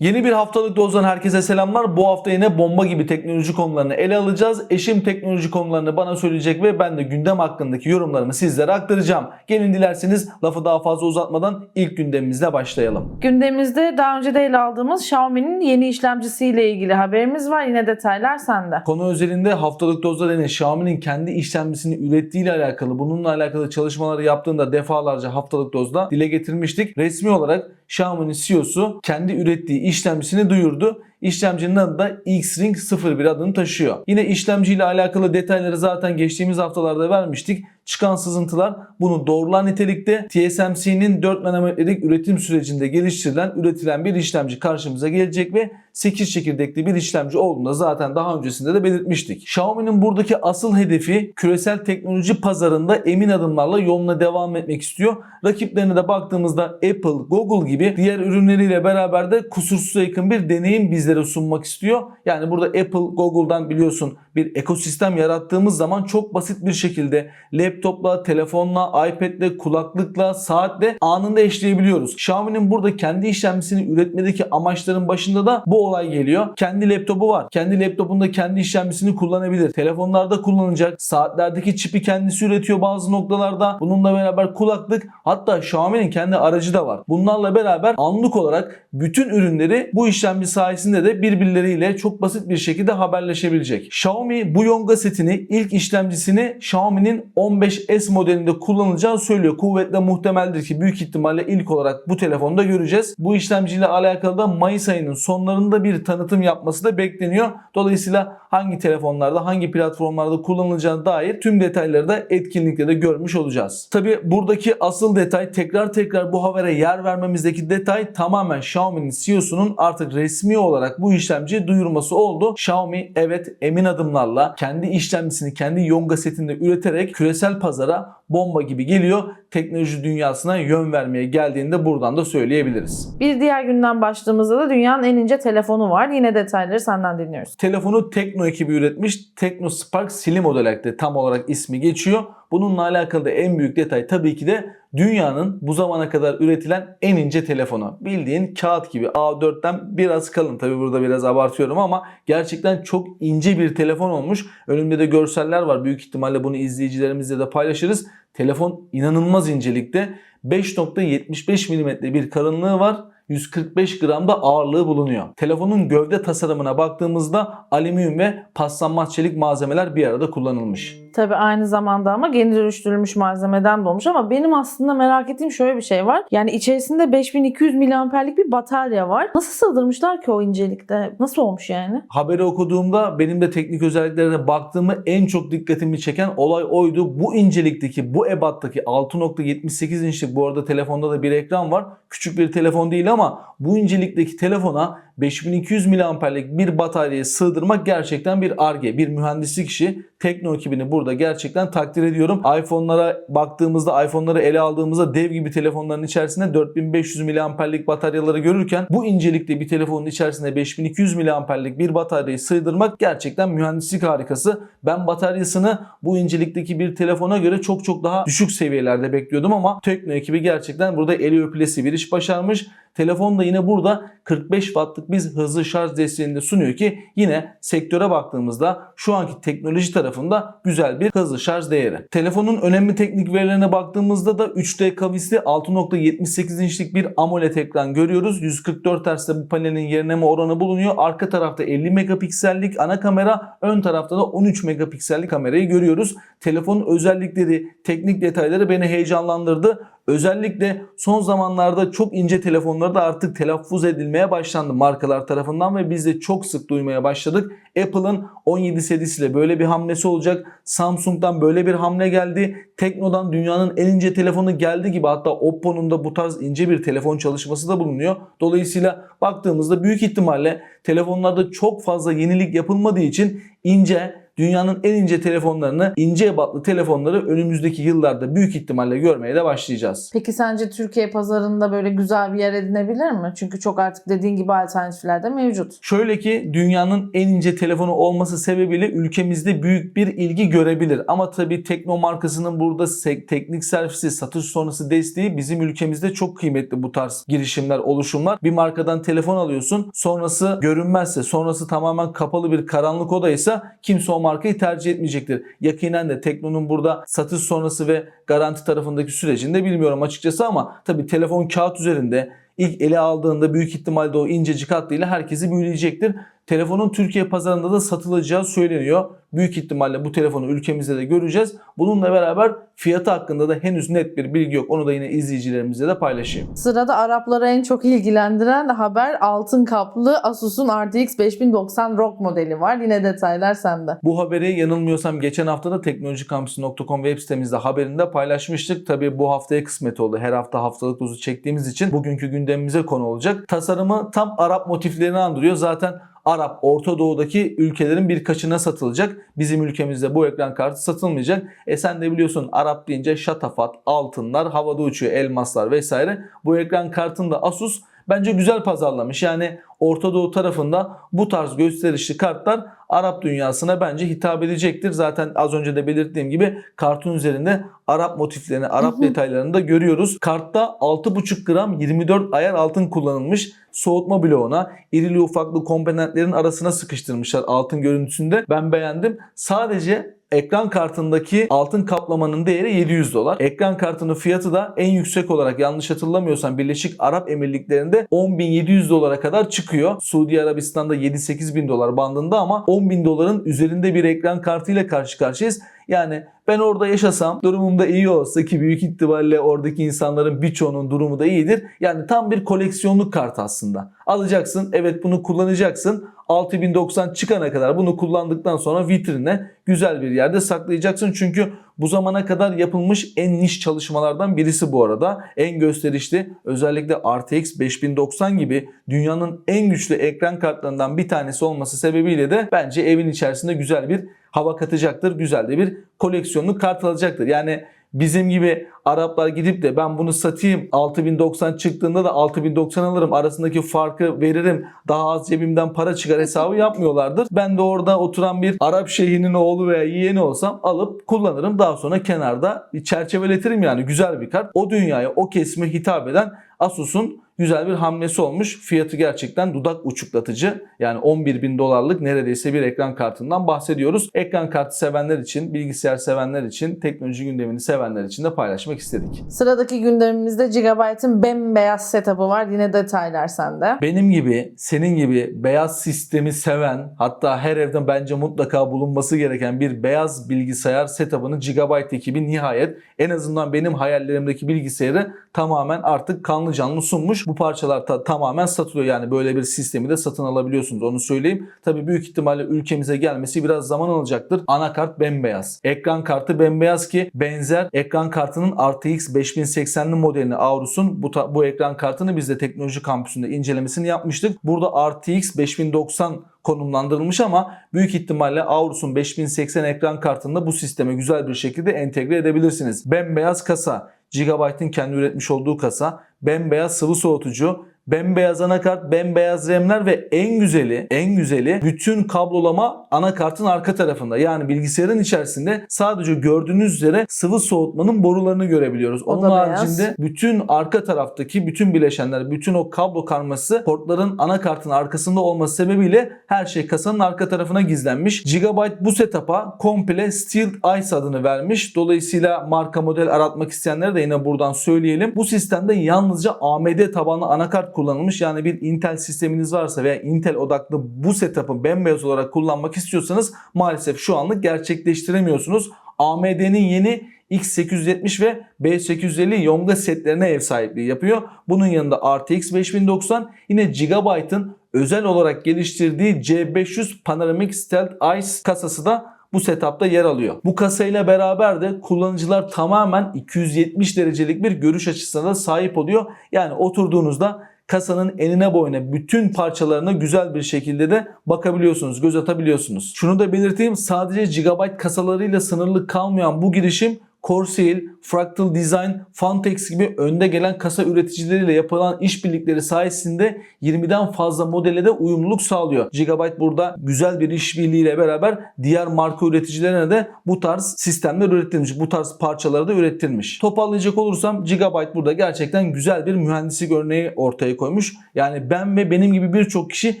Yeni bir haftalık dozdan herkese selamlar. Bu hafta yine bomba gibi teknoloji konularını ele alacağız. Eşim teknoloji konularını bana söyleyecek ve ben de gündem hakkındaki yorumlarımı sizlere aktaracağım. Gelin dilerseniz lafı daha fazla uzatmadan ilk gündemimizle başlayalım. Gündemimizde daha önce de ele aldığımız Xiaomi'nin yeni işlemcisiyle ilgili haberimiz var. Yine detaylar sende. Konu özelinde haftalık dozda denen Xiaomi'nin kendi işlemcisini ürettiğiyle alakalı, bununla alakalı çalışmaları yaptığında defalarca haftalık dozda dile getirmiştik. Resmi olarak Xiaomi'nin CEO'su kendi ürettiği işlemcisini duyurdu. İşlemcinin adı da X-Ring 01 adını taşıyor. Yine işlemciyle alakalı detayları zaten geçtiğimiz haftalarda vermiştik. Çıkan sızıntılar bunu doğrular nitelikte. TSMC'nin 4 nanometrelik üretim sürecinde geliştirilen, üretilen bir işlemci karşımıza gelecek ve 8 çekirdekli bir işlemci olduğunu da zaten daha öncesinde de belirtmiştik. Xiaomi'nin buradaki asıl hedefi küresel teknoloji pazarında emin adımlarla yoluna devam etmek istiyor. Rakiplerine de baktığımızda Apple, Google gibi diğer ürünleriyle beraber de kusursuza yakın bir deneyim bizlere sunmak istiyor. Yani burada Apple, Google'dan biliyorsun bir ekosistem yarattığımız zaman çok basit bir şekilde laptopla, telefonla, iPad'le, kulaklıkla, saatle anında eşleyebiliyoruz. Xiaomi'nin burada kendi işlemcisini üretmedeki amaçların başında da bu olay geliyor. Kendi laptopu var. Kendi laptopunda kendi işlemcisini kullanabilir. Telefonlarda kullanacak. Saatlerdeki çipi kendisi üretiyor bazı noktalarda. Bununla beraber kulaklık hatta Xiaomi'nin kendi aracı da var. Bunlarla beraber anlık olarak bütün ürünleri bu işlemci sayesinde de birbirleriyle çok basit bir şekilde haberleşebilecek. Xiaomi bu Yonga setini ilk işlemcisini Xiaomi'nin 15S modelinde kullanacağı söylüyor. Kuvvetle muhtemeldir ki büyük ihtimalle ilk olarak bu telefonda göreceğiz. Bu işlemciyle alakalı da Mayıs ayının sonlarında bir tanıtım yapması da bekleniyor. Dolayısıyla hangi telefonlarda, hangi platformlarda kullanılacağına dair tüm detayları da etkinlikte de görmüş olacağız. Tabi buradaki asıl detay tekrar tekrar bu habere yer vermemizdeki detay tamamen Xiaomi'nin CEO'sunun artık resmi olarak bu işlemciyi duyurması oldu. Xiaomi evet emin adımlarla kendi işlemcisini kendi Yonga setinde üreterek küresel pazara bomba gibi geliyor. Teknoloji dünyasına yön vermeye geldiğini de buradan da söyleyebiliriz. Bir diğer günden başladığımızda da dünyanın en ince telefonu var. Yine detayları senden dinliyoruz. Telefonu Tekno ekibi üretmiş. Tekno Spark Slim olarak da tam olarak ismi geçiyor. Bununla alakalı da en büyük detay tabii ki de dünyanın bu zamana kadar üretilen en ince telefonu. Bildiğin kağıt gibi A4'ten biraz kalın. Tabii burada biraz abartıyorum ama gerçekten çok ince bir telefon olmuş. Önümde de görseller var. Büyük ihtimalle bunu izleyicilerimizle de paylaşırız. Telefon inanılmaz incelikte. 5.75 mm bir kalınlığı var. 145 gram da ağırlığı bulunuyor. Telefonun gövde tasarımına baktığımızda alüminyum ve paslanmaz çelik malzemeler bir arada kullanılmış. Tabi aynı zamanda ama geri dönüştürülmüş malzemeden de olmuş ama benim aslında merak ettiğim şöyle bir şey var. Yani içerisinde 5200 miliamperlik bir batarya var. Nasıl sığdırmışlar ki o incelikte? Nasıl olmuş yani? Haberi okuduğumda benim de teknik özelliklerine baktığımı en çok dikkatimi çeken olay oydu. Bu incelikteki, bu ebattaki 6.78 inçlik bu arada telefonda da bir ekran var. Küçük bir telefon değil ama bu incelikteki telefona 5200 miliamperlik bir bataryayı sığdırmak gerçekten bir arge, bir mühendislik işi. Tekno ekibini burada gerçekten takdir ediyorum. iPhone'lara baktığımızda, iPhone'ları ele aldığımızda dev gibi telefonların içerisinde 4500 miliamperlik bataryaları görürken bu incelikte bir telefonun içerisinde 5200 miliamperlik bir bataryayı sığdırmak gerçekten mühendislik harikası. Ben bataryasını bu incelikteki bir telefona göre çok çok daha düşük seviyelerde bekliyordum ama Tekno ekibi gerçekten burada eli öpülesi bir iş başarmış. Telefon da yine burada 45 wattlık bir hızlı şarj desteğini de sunuyor ki yine sektöre baktığımızda şu anki teknoloji tarafında güzel bir hızlı şarj değeri. Telefonun önemli teknik verilerine baktığımızda da 3D kavisli 6.78 inçlik bir AMOLED ekran görüyoruz. 144 Hz'de bu panelin yenileme oranı bulunuyor. Arka tarafta 50 megapiksellik ana kamera, ön tarafta da 13 megapiksellik kamerayı görüyoruz. Telefonun özellikleri, teknik detayları beni heyecanlandırdı. Özellikle son zamanlarda çok ince telefonlarda artık telaffuz edilmeye başlandı markalar tarafından ve biz de çok sık duymaya başladık. Apple'ın 17 serisiyle böyle bir hamlesi olacak. Samsung'dan böyle bir hamle geldi. Tekno'dan dünyanın en ince telefonu geldi gibi hatta Oppo'nun da bu tarz ince bir telefon çalışması da bulunuyor. Dolayısıyla baktığımızda büyük ihtimalle telefonlarda çok fazla yenilik yapılmadığı için ince dünyanın en ince telefonlarını, ince ebatlı telefonları önümüzdeki yıllarda büyük ihtimalle görmeye de başlayacağız. Peki sence Türkiye pazarında böyle güzel bir yer edinebilir mi? Çünkü çok artık dediğin gibi alternatifler de mevcut. Şöyle ki dünyanın en ince telefonu olması sebebiyle ülkemizde büyük bir ilgi görebilir. Ama tabii Tekno markasının burada teknik servisi, satış sonrası desteği bizim ülkemizde çok kıymetli bu tarz girişimler, oluşumlar. Bir markadan telefon alıyorsun, sonrası görünmezse, sonrası tamamen kapalı bir karanlık odaysa kimse o markayı tercih etmeyecektir. Yakinen de Tekno'nun burada satış sonrası ve garanti tarafındaki sürecini de bilmiyorum açıkçası ama tabii telefon kağıt üzerinde ilk ele aldığında büyük ihtimalle o incecik hattıyla herkesi büyüleyecektir. Telefonun Türkiye pazarında da satılacağı söyleniyor. Büyük ihtimalle bu telefonu ülkemizde de göreceğiz. Bununla beraber fiyatı hakkında da henüz net bir bilgi yok. Onu da yine izleyicilerimizle de paylaşayım. Sırada Arapları en çok ilgilendiren haber altın kaplı Asus'un RTX 5090 ROG modeli var. Yine detaylar sende. Bu haberi yanılmıyorsam geçen hafta da teknolojikampüsü.com web sitemizde haberinde paylaşmıştık. Tabii bu haftaya kısmet oldu. Her hafta haftalık dozu çektiğimiz için bugünkü gündemimize konu olacak. Tasarımı tam Arap motiflerini andırıyor. Zaten Arap, Orta Doğu'daki ülkelerin birkaçına satılacak. Bizim ülkemizde bu ekran kartı satılmayacak. E sen de biliyorsun Arap deyince şatafat, altınlar, havada uçuyor, elmaslar vesaire. Bu ekran kartını da Asus bence güzel pazarlamış. Yani Orta Doğu tarafında bu tarz gösterişli kartlar Arap dünyasına bence hitap edecektir. Zaten az önce de belirttiğim gibi kartın üzerinde Arap motiflerini, Arap Hı hı. detaylarını da görüyoruz. Kartta 6,5 gram 24 ayar altın kullanılmış. Soğutma bloğuna irili ufaklı komponentlerin arasına sıkıştırmışlar altın görüntüsünde. Ben beğendim. Sadece ekran kartındaki altın kaplamanın değeri 700 dolar. Ekran kartının fiyatı da en yüksek olarak yanlış hatırlamıyorsam Birleşik Arap Emirlikleri'nde 10.700 dolara kadar çıkıyor. Suudi Arabistan'da 7-8 bin dolar bandında ama 10 bin doların üzerinde bir ekran kartıyla karşı karşıyayız. Yani ben orada yaşasam durumum da iyi olsa ki büyük ihtimalle oradaki insanların birçoğunun durumu da iyidir. Yani tam bir koleksiyonluk kart aslında. Alacaksın evet bunu kullanacaksın. 6090 çıkana kadar bunu kullandıktan sonra vitrine güzel bir yerde saklayacaksın. Çünkü bu zamana kadar yapılmış en niş çalışmalardan birisi bu arada. En gösterişli özellikle RTX 5090 gibi dünyanın en güçlü ekran kartlarından bir tanesi olması sebebiyle de bence evin içerisinde güzel bir hava katacaktır. Güzel de bir koleksiyonluk kart alacaktır. Yani bizim gibi Araplar gidip de ben bunu satayım 6090 çıktığında da 6090 alırım arasındaki farkı veririm daha az cebimden para çıkar hesabı yapmıyorlardır. Ben de orada oturan bir Arap şeyhinin oğlu veya yeğeni olsam alıp kullanırım daha sonra kenarda çerçeveletirim yani güzel bir kart. O dünyaya o kesime hitap eden Asus'un güzel bir hamlesi olmuş. Fiyatı gerçekten dudak uçuklatıcı. Yani 11 bin dolarlık neredeyse bir ekran kartından bahsediyoruz. Ekran kartı sevenler için, bilgisayar sevenler için, teknoloji gündemini sevenler için de paylaşmak istedik. Sıradaki gündemimizde Gigabyte'ın bembeyaz setup'ı var. Yine detaylar sende. Benim gibi, senin gibi beyaz sistemi seven, hatta her evde bence mutlaka bulunması gereken bir beyaz bilgisayar setup'ını Gigabyte ekibi nihayet en azından benim hayallerimdeki bilgisayarı tamamen artık kanlı canlı sunmuş. Bu parçalar ta- tamamen satılıyor. Yani böyle bir sistemi de satın alabiliyorsunuz. Onu söyleyeyim. Tabii büyük ihtimalle ülkemize gelmesi biraz zaman alacaktır. Anakart bembeyaz. Ekran kartı bembeyaz ki benzer ekran kartının RTX 5080'li modelini Aorus'un bu, bu ekran kartını biz de teknoloji kampüsünde incelemesini yapmıştık. Burada RTX 5090 konumlandırılmış ama büyük ihtimalle Aorus'un 5080 ekran kartında bu sisteme güzel bir şekilde entegre edebilirsiniz. Bembeyaz kasa, Gigabyte'ın kendi üretmiş olduğu kasa, bembeyaz sıvı soğutucu, bembeyaz anakart, bembeyaz RAM'ler ve en güzeli, en güzeli bütün kablolama anakartın arka tarafında. Yani bilgisayarın içerisinde sadece gördüğünüz üzere sıvı soğutmanın borularını görebiliyoruz. O Onun da beyaz. haricinde bütün arka taraftaki bütün bileşenler, bütün o kablo karması portların anakartın arkasında olması sebebiyle her şey kasanın arka tarafına gizlenmiş. Gigabyte bu setup'a komple Steel Ice adını vermiş. Dolayısıyla marka model aratmak isteyenlere de yine buradan söyleyelim. Bu sistemde yalnızca AMD tabanlı anakart kullanılmış. Yani bir Intel sisteminiz varsa veya Intel odaklı bu setup'ı bembeyaz olarak kullanmak istiyorsanız maalesef şu anlık gerçekleştiremiyorsunuz. AMD'nin yeni X870 ve B850 Yonga setlerine ev sahipliği yapıyor. Bunun yanında RTX 5090 yine Gigabyte'ın özel olarak geliştirdiği C500 Panoramic Stealth Ice kasası da bu setupta yer alıyor. Bu kasayla beraber de kullanıcılar tamamen 270 derecelik bir görüş açısına da sahip oluyor. Yani oturduğunuzda kasanın enine boyuna bütün parçalarına güzel bir şekilde de bakabiliyorsunuz, göz atabiliyorsunuz. Şunu da belirteyim sadece GB kasalarıyla sınırlı kalmayan bu girişim Corsair, Fractal Design, Fantex gibi önde gelen kasa üreticileriyle yapılan işbirlikleri sayesinde 20'den fazla modele de uyumluluk sağlıyor. Gigabyte burada güzel bir işbirliğiyle beraber diğer marka üreticilerine de bu tarz sistemler ürettirmiş. Bu tarz parçaları da ürettirmiş. Toparlayacak olursam Gigabyte burada gerçekten güzel bir mühendislik örneği ortaya koymuş. Yani ben ve benim gibi birçok kişi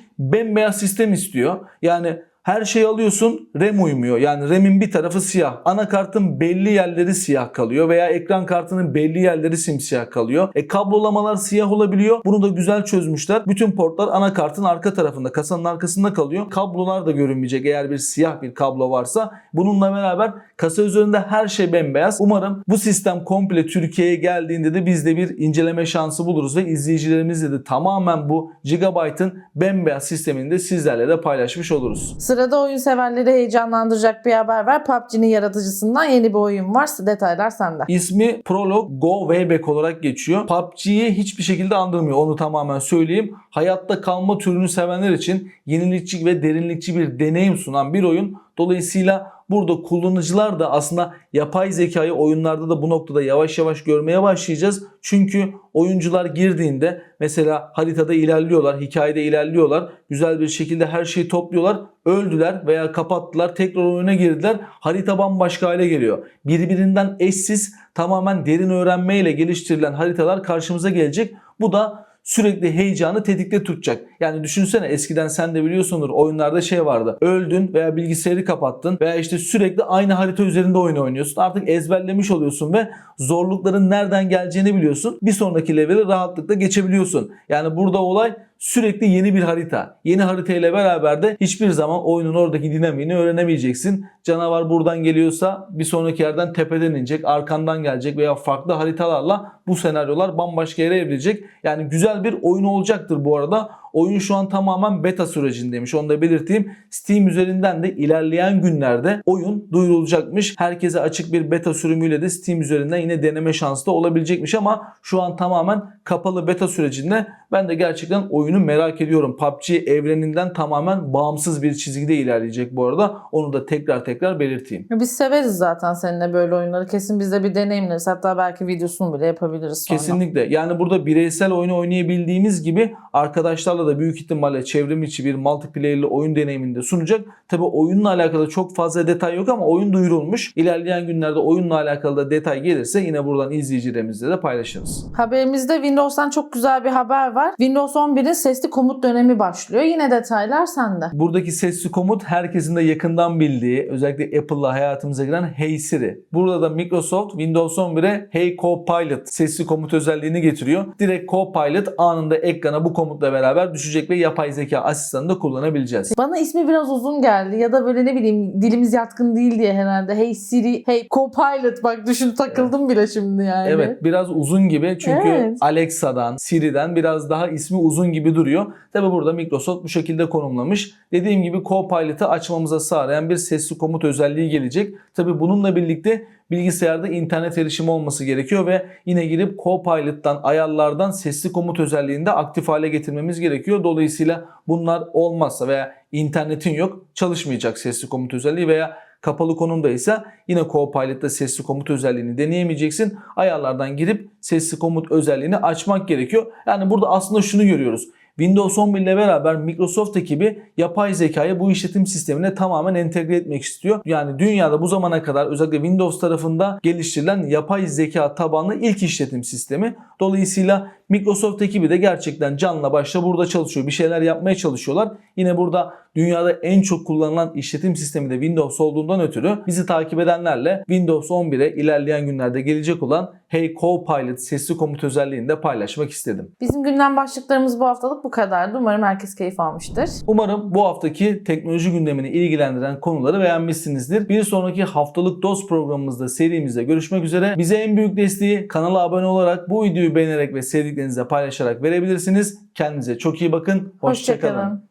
bembeyaz sistem istiyor. Yani her şeyi alıyorsun RAM uymuyor. Yani RAM'in bir tarafı siyah. Anakartın belli yerleri siyah kalıyor veya ekran kartının belli yerleri simsiyah kalıyor. E kablolamalar siyah olabiliyor. Bunu da güzel çözmüşler. Bütün portlar anakartın arka tarafında, kasanın arkasında kalıyor. Kablolar da görünmeyecek eğer bir siyah bir kablo varsa. Bununla beraber kasa üzerinde her şey bembeyaz. Umarım bu sistem komple Türkiye'ye geldiğinde de biz de bir inceleme şansı buluruz ve izleyicilerimizle de tamamen bu Gigabyte'ın bembeyaz sistemini de sizlerle de paylaşmış oluruz. Sırada oyun severleri heyecanlandıracak bir haber var. PUBG'nin yaratıcısından yeni bir oyun var. Detaylar sende. İsmi Prolog Go Wayback olarak geçiyor. PUBG'yi hiçbir şekilde andırmıyor. Onu tamamen söyleyeyim. Hayatta kalma türünü sevenler için yenilikçi ve derinlikçi bir deneyim sunan bir oyun. Dolayısıyla burada kullanıcılar da aslında yapay zekayı oyunlarda da bu noktada yavaş yavaş görmeye başlayacağız. Çünkü oyuncular girdiğinde mesela haritada ilerliyorlar, hikayede ilerliyorlar. Güzel bir şekilde her şeyi topluyorlar. Öldüler veya kapattılar. Tekrar oyuna girdiler. Harita bambaşka hale geliyor. Birbirinden eşsiz tamamen derin öğrenmeyle geliştirilen haritalar karşımıza gelecek. Bu da sürekli heyecanı tetikte tutacak. Yani düşünsene eskiden sen de biliyorsundur oyunlarda şey vardı. Öldün veya bilgisayarı kapattın veya işte sürekli aynı harita üzerinde oyun oynuyorsun. Artık ezberlemiş oluyorsun ve zorlukların nereden geleceğini biliyorsun. Bir sonraki leveli rahatlıkla geçebiliyorsun. Yani burada olay sürekli yeni bir harita. Yeni harita ile beraber de hiçbir zaman oyunun oradaki dinamiğini öğrenemeyeceksin. Canavar buradan geliyorsa bir sonraki yerden tepeden inecek, arkandan gelecek veya farklı haritalarla bu senaryolar bambaşka yere evrilecek. Yani güzel bir oyun olacaktır bu arada. Oyun şu an tamamen beta sürecindeymiş. Onu da belirteyim. Steam üzerinden de ilerleyen günlerde oyun duyurulacakmış. Herkese açık bir beta sürümüyle de Steam üzerinden yine deneme şansı da olabilecekmiş ama şu an tamamen kapalı beta sürecinde ben de gerçekten oyunu merak ediyorum. PUBG evreninden tamamen bağımsız bir çizgide ilerleyecek bu arada. Onu da tekrar tekrar belirteyim. Biz severiz zaten seninle böyle oyunları. Kesin biz de bir deneyimleriz. Hatta belki videosunu bile yapabiliriz sonra. Kesinlikle. Yani burada bireysel oyunu oynayabildiğimiz gibi arkadaşlarla da büyük ihtimalle çevrim içi bir multiplayer'lı oyun deneyiminde sunacak. Tabi oyunla alakalı çok fazla detay yok ama oyun duyurulmuş. İlerleyen günlerde oyunla alakalı da detay gelirse yine buradan izleyicilerimizle de paylaşırız. Haberimizde Windows'tan çok güzel bir haber var. Windows 11'in sesli komut dönemi başlıyor. Yine detaylar sende. Buradaki sesli komut herkesin de yakından bildiği özellikle Apple'la hayatımıza giren Hey Siri. Burada da Microsoft Windows 11'e Hey Copilot sesli komut özelliğini getiriyor. Direkt Copilot anında ekrana bu komutla beraber düşecek ve yapay zeka asistanını da kullanabileceğiz. Bana ismi biraz uzun geldi ya da böyle ne bileyim dilimiz yatkın değil diye herhalde. Hey Siri, Hey Copilot bak düşün takıldım bile şimdi yani. Evet biraz uzun gibi çünkü Evet. Alexa'dan, Siri'den biraz daha ismi uzun gibi duruyor. Tabi burada Microsoft bu şekilde konumlamış. Dediğim gibi Copilot'ı açmamıza sağlayan bir sesli komut özelliği gelecek. Tabi bununla birlikte bilgisayarda internet erişimi olması gerekiyor ve yine girip Copilot'tan ayarlardan sesli komut özelliğini de aktif hale getirmemiz gerekiyor. Dolayısıyla bunlar olmazsa veya internetin yok çalışmayacak sesli komut özelliği veya kapalı konumdaysa yine Copilot'ta sesli komut özelliğini deneyemeyeceksin. Ayarlardan girip sesli komut özelliğini açmak gerekiyor. Yani burada aslında şunu görüyoruz. Windows 11 ile beraber Microsoft ekibi yapay zekayı bu işletim sistemine tamamen entegre etmek istiyor. Yani dünyada bu zamana kadar özellikle Windows tarafında geliştirilen yapay zeka tabanlı ilk işletim sistemi. Dolayısıyla Microsoft ekibi de gerçekten canla başla burada çalışıyor. Bir şeyler yapmaya çalışıyorlar. Yine burada dünyada en çok kullanılan işletim sistemi de Windows olduğundan ötürü bizi takip edenlerle Windows 11'e ilerleyen günlerde gelecek olan Hey Copilot sesli komut özelliğini de paylaşmak istedim. Bizim gündem başlıklarımız bu haftalık bu kadardı. Umarım herkes keyif almıştır. Umarım bu haftaki teknoloji gündemini ilgilendiren konuları beğenmişsinizdir. Bir sonraki haftalık DOS programımızda serimizde görüşmek üzere. Bize en büyük desteği kanala abone olarak bu videoyu beğenerek ve sevdiklerinizle paylaşarak verebilirsiniz. Kendinize çok iyi bakın. Hoşçakalın. Hoşçakalın.